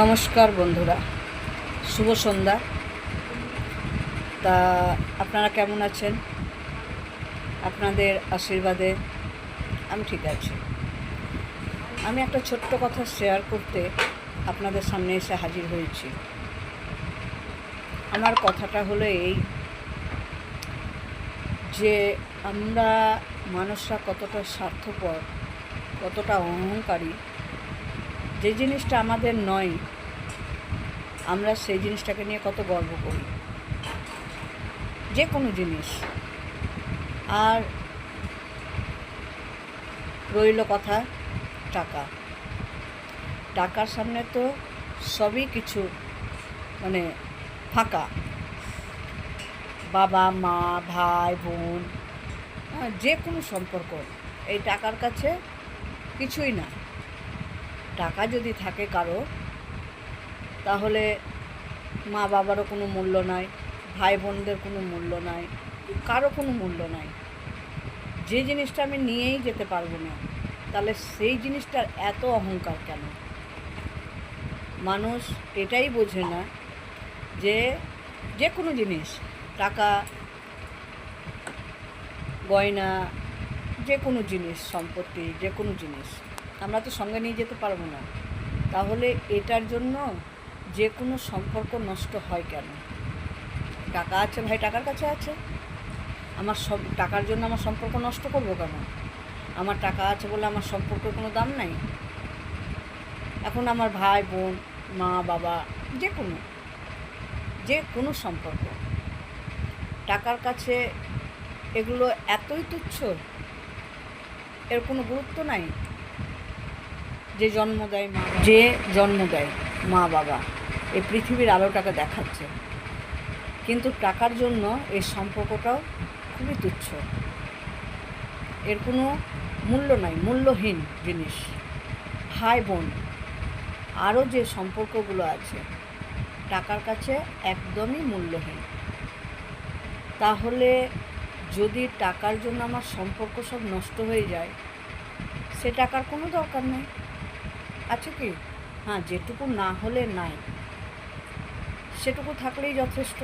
নমস্কার বন্ধুরা, শুভ সন্ধ্যা। তা আপনারা কেমন আছেন? আপনাদের আশীর্বাদে আমি ঠিক আছি। আমি একটা ছোট্ট কথা শেয়ার করতে আপনাদের সামনে এসে হাজির হয়েছি। আমার কথাটা হলো এই যে আমরা মানুষরা কতটা স্বার্থপর, কতটা অহংকারী যে জিনিসটা আমাদের নয় আমরা সেই জিনিসটাকে নিয়ে কত গর্ব করি। যে কোনো জিনিস। আর রইল কথা টাকা। টাকার সামনে তো সবই কিছু মানে ফাঁকা। বাবা মা ভাই বোন হ্যাঁ, যে কোনো সম্পর্ক। এই টাকার কাছে কিছুই না। টাকা যদি থাকে কারও, তাহলে মা বাবারও কোনো মূল্য নাই ভাই বোনদের কোনো মূল্য নাই, কারও কোনো মূল্য নাই। যে জিনিসটা আমি নিয়েই যেতে পারব না, তাহলে সেই জিনিসটার এত অহংকার কেন? মানুষ এটাই বোঝে না যে যে কোনো জিনিস, টাকা, গয়না যে কোনো জিনিস, সম্পত্তি যে কোনো জিনিস। আমরা তো সঙ্গে নিয়ে যেতে পারব না। তাহলে এটার জন্য যে কোনো সম্পর্ক নষ্ট হয় কেন? টাকা আছে ভাই, টাকার কাছে আছে। আমার সব, টাকার জন্য আমার সম্পর্ক নষ্ট করব কেন? আমার টাকা আছে বলে আমার সম্পর্কের কোনো দাম নাই? এখন আমার ভাই, বোন, মা, বাবা, যে কোনো যে কোনো সম্পর্ক। টাকার কাছে এগুলো এতই তুচ্ছ, এর কোনো গুরুত্ব নাই। যে জন্ম দেয় মা, যে জন্ম দেয় মা বাবা এই পৃথিবীর আলোটাকে দেখাচ্ছে? কিন্তু টাকার জন্য এই সম্পর্কটাও খুবই তুচ্ছ। এর কোনো মূল্য নাই, মূল্যহীন জিনিস। ভাই বোন আরও যে সম্পর্কগুলো আছে, টাকার কাছে একদমই মূল্যহীন। তাহলে যদি টাকার জন্য আমার সম্পর্ক সব নষ্ট হয়ে যায়, সে টাকার কোনো দরকার নেই। আছে কি? হ্যাঁ যেটুকু না হলে নাই। সেটুকু থাকলেই যথেষ্ট।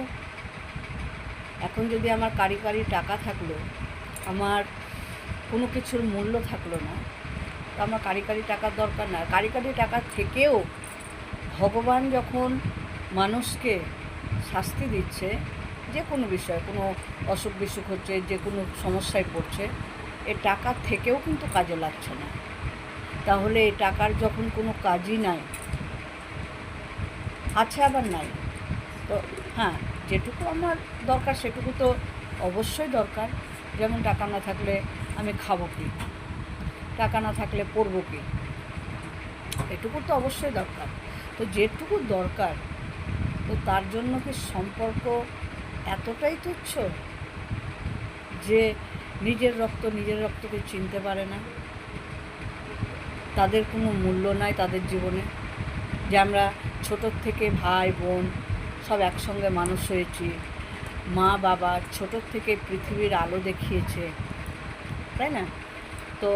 এখন যদি আমার কারি কারি টাকা থাকল, আমার কোনো কিছুর মূল্য থাকল না, তো আমার কারি কারি টাকার দরকার না কারি কারি টাকা থেকেও ভগবান যখন মানুষকে শাস্তি দিচ্ছে, যে কোনো বিষয়ে, কোনো অসুখ বিসুখ হচ্ছে, যে কোনো সমস্যায় পড়ছে, এ টাকা থেকেও কিন্তু কাজে লাগছে না। তাহলে টাকার যখন কোনো কাজই নাই, আছে আবার নাই। তো হ্যাঁ যেটুকু আমার দরকার সেটুকু তো অবশ্যই দরকার। যেমন টাকা না থাকলে আমি খাব কি? টাকা না থাকলে পরবো কি? এটুকু তো অবশ্যই দরকার। তো যেটুকু দরকার, তো তার জন্য কি সম্পর্ক এতটাই তুচ্ছ যে নিজের রক্ত নিজের রক্তকে চিনতে পারে না? তাদের কোনো মূল্য নাই তাদের জীবনে। যে আমরা ছোটোর থেকে ভাই, বোন সব একসঙ্গে মানুষ হয়েছি। মা, বাবা ছোটোর থেকে পৃথিবীর আলো দেখিয়েছে। তাই না? তো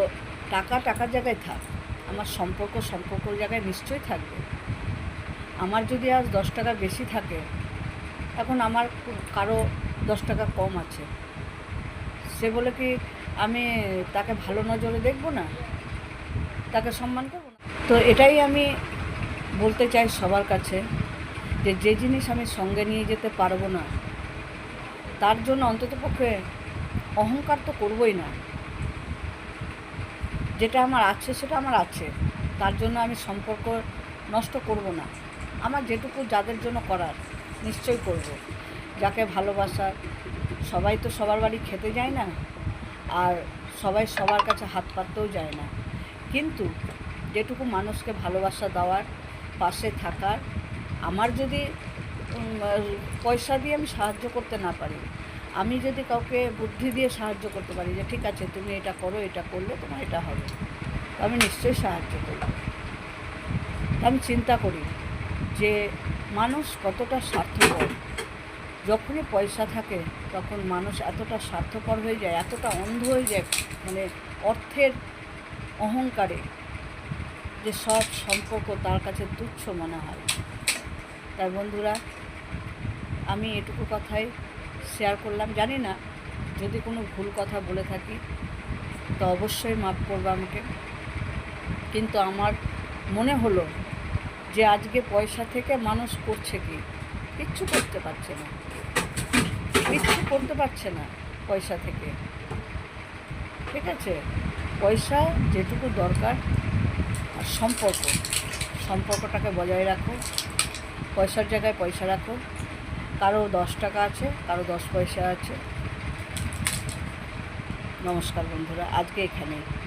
টাকা টাকার জায়গায় থাক। আমার সম্পর্ক সম্পর্কর জায়গায় নিশ্চয়ই থাকবে। আমার যদি আজ দশ টাকা বেশি থাকে, এখন আমার কারও দশ টাকা কম আছে। সে বলে কি, আমি তাকে ভালো নজরে দেখব না? তাকে সম্মান করব তো এটাই আমি বলতে চাই সবার কাছে যে যে জিনিস আমি সঙ্গে নিয়ে যেতে পারব না, তার জন্য অন্ততপক্ষে অহংকার তো করবই না। যেটা আমার আছে, সেটা আমার আছে। তার জন্য আমি সম্পর্ক নষ্ট করব না। আমার যেটুকু যাদের জন্য করার, নিশ্চয়ই করব। যাকে ভালোবাসার সবাই তো সবার বাড়ি খেতে যায় না, আর সবাই সবার কাছে হাত পাততেও যায় না। কিন্তু যেটুকু মানুষকে ভালোবাসা দেওয়ার, পাশে থাকার, আমার যদি পয়সা দিয়ে আমি সাহায্য করতে না পারি, আমি যদি কাউকে বুদ্ধি দিয়ে সাহায্য করতে পারি যে, ঠিক আছে, তুমি এটা করো, এটা করলে তোমার এটা হবে। আমি নিশ্চয়ই সাহায্য করব। আমি চিন্তা করি যে, মানুষ কতটা স্বার্থপর। যখনই পয়সা থাকে, তখন মানুষ এতটা স্বার্থপর হয়ে যায়, এতটা অন্ধ হয়ে যায় মানে অর্থের অহংকারে যে সব সম্পর্ক তার কাছে তুচ্ছ মনে হয়। তাই বন্ধুরা, আমি এটুকু কথাই শেয়ার করলাম। জানি না, যদি কোনো ভুল কথা বলে থাকি, তো অবশ্যই মাফ করবে আমাকে। কিন্তু আমার মনে হলো যে আজকে পয়সা থেকে মানুষ করছে কি? কিচ্ছু করতে পারছে না। কিচ্ছু করতে পারছে না পয়সা থেকে। ঠিক আছে? পয়সা, যেটুকু দরকার, আর সম্পর্ক। সম্পর্কটাকে বজায় রাখো। পয়সার জায়গায় পয়সা রাখো। কারও দশ টাকা আছে, কারও দশ পয়সা আছে। নমস্কার বন্ধুরা, আজকে এখানেই।